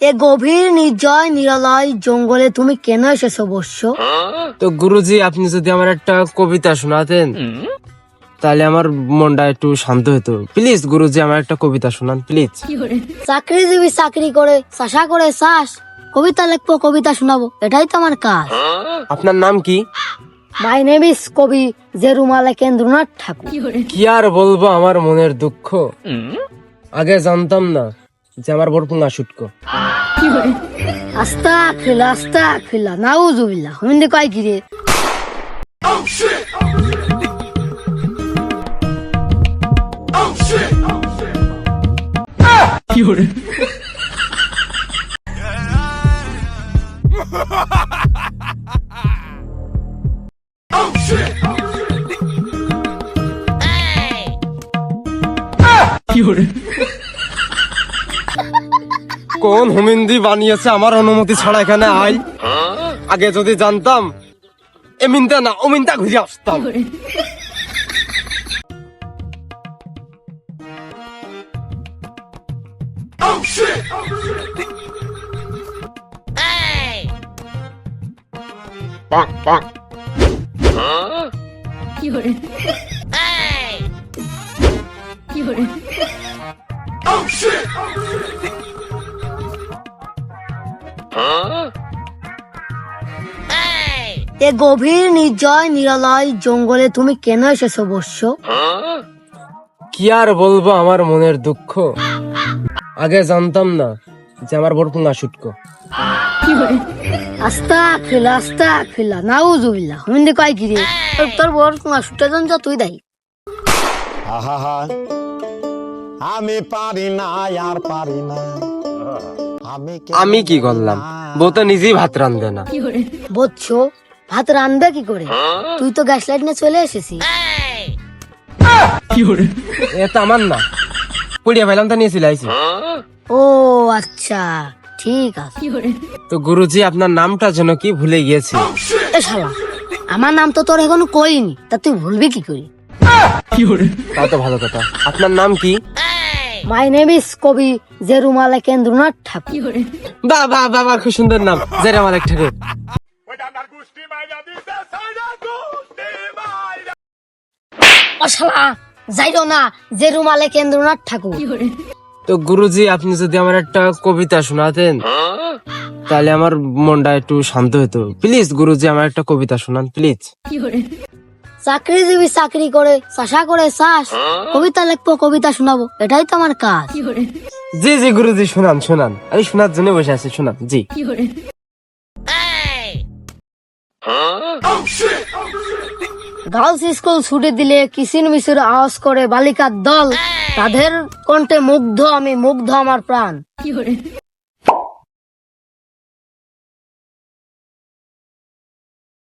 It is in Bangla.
এ গভীর নির্জয় নিরালয় জঙ্গলে তুমি কেন এসেছ বস্য তো গুরুজি আপনি যদি আমার একটা কবিতা শোনাতেন তাহলে আমার মনটা একটু শান্ত হতো। প্লিজ গুরুজি আমার একটা কবিতা শোনান প্লিজ। চাকরিজীবী চাকরি করে চাষা করে চাষ। কবিতা লিখব কবিতা শোনাবো এটাই তো আমার কাজ। আপনার নাম কি? মাই নেম ইস কবি জেরুমালে কেন্দ্রনাথ ঠাকুর। কি আর বলব আমার মনের দুঃখ। আগে জানতাম না। যে আমার বরপুঙ্গা শুটকো। আস্তা খিলা আস্তা খিলা নাউজুবিল্লাহ হুমিন্দে কয় কি রে? কোন হুমিন্দি বানিয়েছে আমার অনুমতি ছাড়া এখানে আই? আগে যদি জানতাম এমিনটা না অমিনটা ঘুরে আসতাম। এ গভীর নির্জয় নিরালয় জঙ্গলে তুমি কেন এসেছ বস্য কি আর বলব আমার মনের দুঃখ? আগে জানতাম না যে আমার বরপুঙ্গা শুটকো আস্তা খিলা আস্তা খিলা নাউজুবিল্লাহ হুমিন্দে কয় কি রে তোর- তোর বড় তোমার সুটা জন যা তুই দাই আহা। আমি পারি না আর পারি না। আমি কি করলাম? বউ তো নিজেই ভাত রান্ধে না। বলছো ভাত রান্ধবে কি করে? তুই তো গ্যাস লাইট নিয়ে চলে এসেছিস। এ তো আমার না। পুড়িয়া ফেলাম তো নিয়ে চলে ও আচ্ছা ঠিক আছে। তো গুরুজি আপনার নামটা যেন কি ভুলে গিয়েছি। এ শালা আমার নাম তো তোর এখনও কইনি তা তুই ভুলবি কি করে? তা তো ভালো কথা। আপনার নাম কি? মাই নেম ইস কবি জেরুমালে কেন্দ্রনাথ ঠাকুর খুব সুন্দর নাম ঠাকুর যাইরো না জেরুমালে কেন্দ্রনাথ ঠাকুর তো গুরুজি আপনি যদি আমার একটা কবিতা শোনাতেন তাহলে আমার মনটা একটু শান্ত হতো। প্লিজ গুরুজি আমার একটা কবিতা শোনান প্লিজ চাকরিজীবী চাকরি করে চাষা করে চাষ। কবিতা লিখব কবিতা শোনাবো এটাই তো আমার কাজ। জি জি গুরুজি শোনান শোনান। আমি শোনার জন্য বসে আছি শোনান জি। গার্লস স্কুল ছুটি দিলে কিসিন মিসির আওয়াজ করে বালিকার দল। তাদের কণ্ঠে মুগ্ধ আমি মুগ্ধ আমার প্রাণ।